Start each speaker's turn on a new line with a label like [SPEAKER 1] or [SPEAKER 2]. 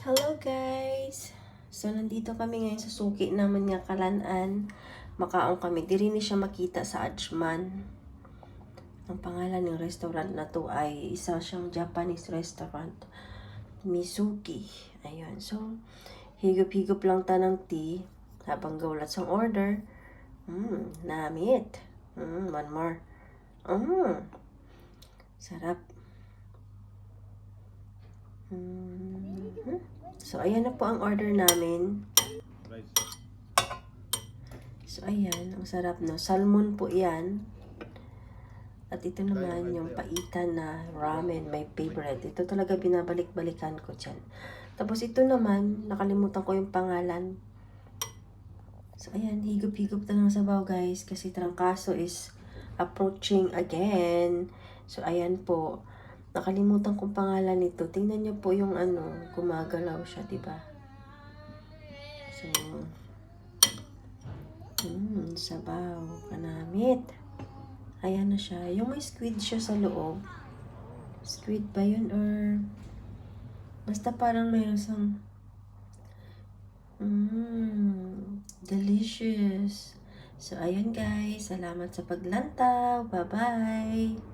[SPEAKER 1] Hello guys! So, nandito kami ngayon sa suki naman nga kalanaan. Makaong kami. Di rin siya makita sa Ajman. Ang pangalan ng restaurant na to ay isa siyang Japanese restaurant. Mizuki. Ayun. So, higop-higop lang ta ng tea habang gawlat sa order. Mmm, namit. Mmm, one more. Mmm, sarap. Mm. So, ayan na po ang order namin. So, ayan. Ang sarap, no? Salmon po yan. At ito naman yung paitan na ramen, my favorite. Ito talaga binabalik-balikan ko dyan. Tapos ito naman, nakalimutan ko yung pangalan. So, ayan. Higop-higop na ng sabaw, guys. Kasi trangkaso is approaching again. So, ayan po. Nakalimutan kong pangalan nito. Tingnan niyo po yung ano, gumagalaw siya, di ba? So, mm, sabaw, kanamit. Ayan na siya. Yung may squid siya sa loob. Squid ba yun or... Basta parang mayroon sang... Mmm, delicious. So, ayun guys. Salamat sa paglantaw. Bye-bye.